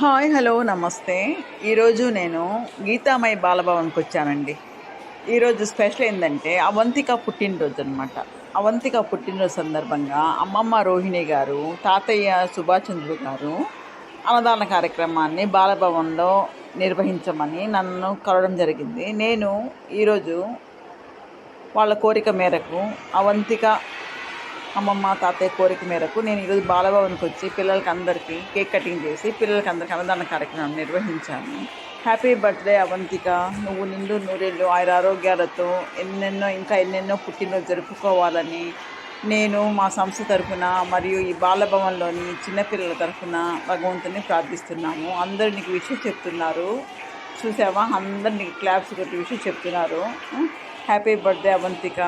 Hi hello నమస్తే. ఈరోజు నేను గీతామయ బాలభవన్కి వచ్చానండి. ఈరోజు స్పెషల్ ఏంటంటే అవంతిక పుట్టినరోజు అనమాట అవంతిక పుట్టినరోజు సందర్భంగా అమ్మమ్మ రోహిణి గారు తాతయ్య సుభాష్ చంద్రుడు గారు అన్నదాన కార్యక్రమాన్ని బాలభవన్లో నిర్వహించమని నన్ను కలవడం జరిగింది. నేను ఈరోజు వాళ్ళ కోరిక మేరకు అవంతిక అమ్మమ్మ తాతయ్య కోరిక మేరకు నేను ఈరోజు బాలభవన్కి వచ్చి పిల్లలకి అందరికీ కేక్ కటింగ్ చేసి పిల్లలకి అందరికీ అన్నదాన కార్యక్రమం నిర్వహించాను. Happy birthday Avantika. నువ్వు నిండు నూరేళ్ళు ఆయుర ఆరోగ్యాలతో ఎన్నెన్నో ఇంకా ఎన్నెన్నో పుట్టినరోజు జరుపుకోవాలని నేను మా సంస్థ తరఫున మరియు ఈ బాలభవన్లోని చిన్నపిల్లల తరఫున భగవంతుని ప్రార్థిస్తున్నాము. అందరు నీకు విషయం చెప్తున్నారు. చూసావా? అందరు నీకు క్లాప్స్ కొట్టి విషయం చెప్తున్నారు. Happy birthday Avantika.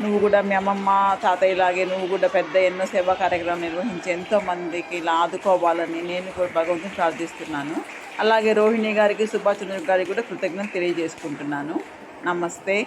నువ్వు కూడా మీ అమ్మమ్మ తాతయ్యలాగే నువ్వు కూడా పెద్ద ఎన్నో సేవా కార్యక్రమం నిర్వహించి ఎంతో మందికి ఇలా ఆదుకోవాలని నేను కూడా భగవంతుని ప్రార్థిస్తున్నాను. అలాగే రోహిణి గారికి సుభాష్ చంద్ర గారికి కూడా కృతజ్ఞత తెలియజేసుకుంటున్నాను. నమస్తే.